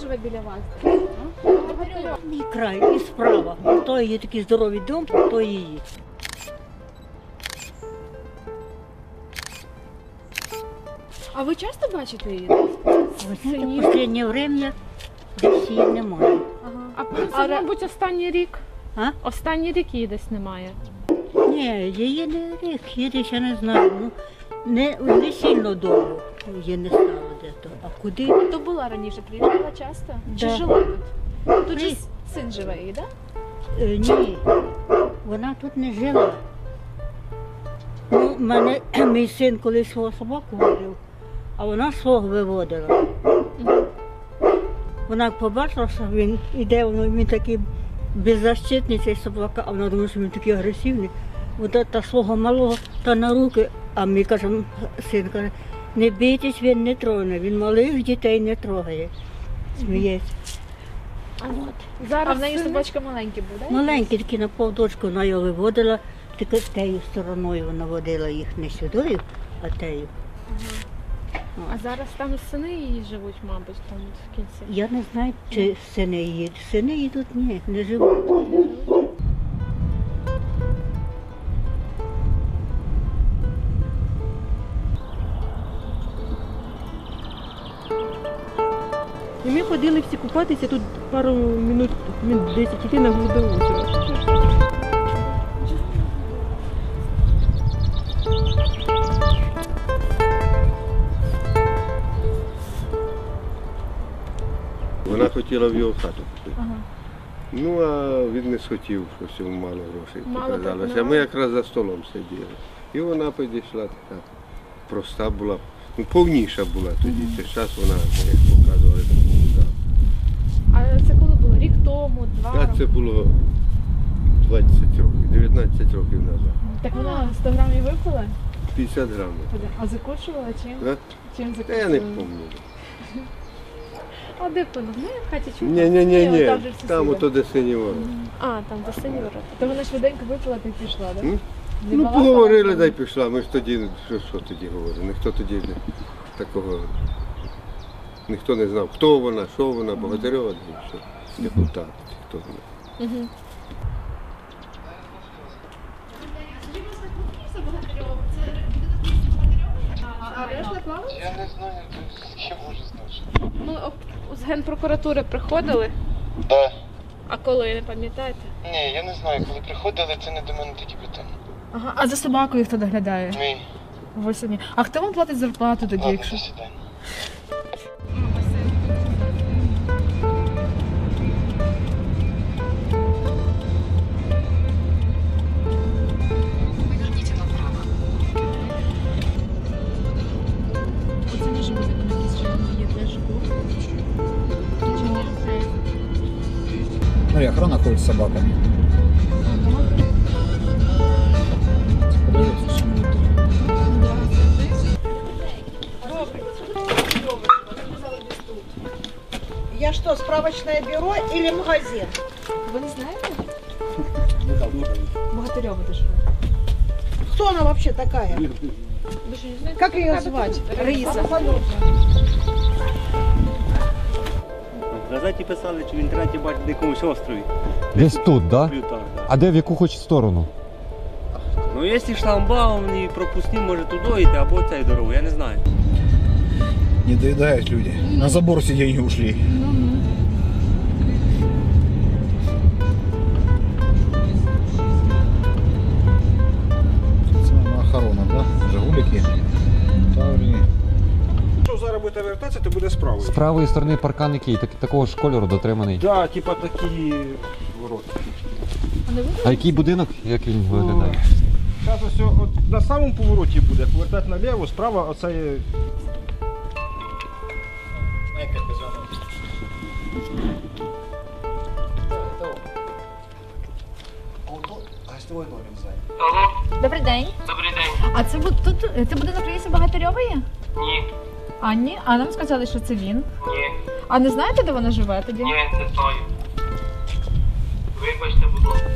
живе біля вас? Мій край і справа. То є такий здоровий дом, то її. А ви часто бачите її? Ви знаєте, в останнє время десь її немає. Ага. А це, мабуть, останній рік. А? Останній рік її десь немає. Ні, її не рік, її ще не знаю. Ну, не, не сильно довго її не стало де-то. А куди? То була раніше, приїжджала часто? Чи Да. жила тут? Тут же син живе її, так? Е, ні, вона тут не жила. Ну, мене, мій син колись свого собаку водив, а вона свого виводила. Вона як побачила, що він іде, воно він такий беззащитний цей собака, а вона думає, що він такий агресивний. От та свого малого та на руки, а мій каже, син каже, не бійтесь, він не троне, він малих дітей не трогає. Сміється. А Зараз в неї собачка маленький був, так? Маленький такий на повдочку вона його виводила, тільки тею стороною вона водила їх не сюди, а тею. А зараз там сини її живуть, мабуть, там в кінці. Я не знаю, чи сини її. Сини її тут ні, не живуть. Ми ходили всі купатися тут пару минут, минут 10 йти на глибе озеро. Вона хотіла в його хату купити. Ага. Ну, а він не схотів, щось йому мало грошей показалося. так, Ми якраз за столом сиділи. І вона підійшла така проста була, ну, повніша була тоді. Це зараз вона, як показували, така. А це коли було? Рік тому, два А роки? Це було 20 років, 19 років назад. Так вона 100 грамів випила? 50 грамів. А закушувала чим? Да? Чим Та я не пам'ятаю. А де пиво? Ну, я в хаті чула. Ні, ні, ні, там же всі Там сіли. ото де сині ворота. А, там до синій ворота. То вона швиденько випила та й пішла, так? М? Ну, поговорили, дай пішла. Ми ж тоді, що, що тоді говорили? Ніхто тоді не, такого, ніхто не знав, хто вона, що вона, богатирьова, що, депутат, чи хто вона. Угу. Я не знаю, я можу знати. Ну, з генпрокуратури приходили, Да. а коли, не пам'ятаєте? Ні, я не знаю, коли приходили, це не до мене такі питання. Ага. А за собакою хто доглядає? Мій, Ви самі. А хто вам платить зарплату тоді, ладно, якщо? до свидання. Смотри, охрана ходит с собаками. Подается, что мы тут. Я что, справочное бюро или магазин? Ви не знаєте? Богатирьова де живе. Кто она вообще такая? Ви що не знаєте? Как ее звать? Раїса. Газеті писали, чи в інтернеті бачили на якомусь острові. Десь тут, да? так? да. А де в яку хоч сторону? Ну, якщо шламбаум і пропускні, може туди йти, або цей дорогу, я не знаю. Не доїдають люди. На забор все деньги ушли. Зараз то буде справа. З правої сторони паркан який, так, такого ж кольору дотриманий. Да, типа такі ворота. А який будинок, як він виглядає? Зараз ось от на самому повороті буде, повертати наліво, справа оце є. Добрий день. Добрий день. А це бу- тут це буде на приїзді Богатирьової? Ні, Анні? А нам сказали, що це він. Ні. А не знаєте, де вона живе тоді? Ні, це знаю. Вибачте, будь ласка.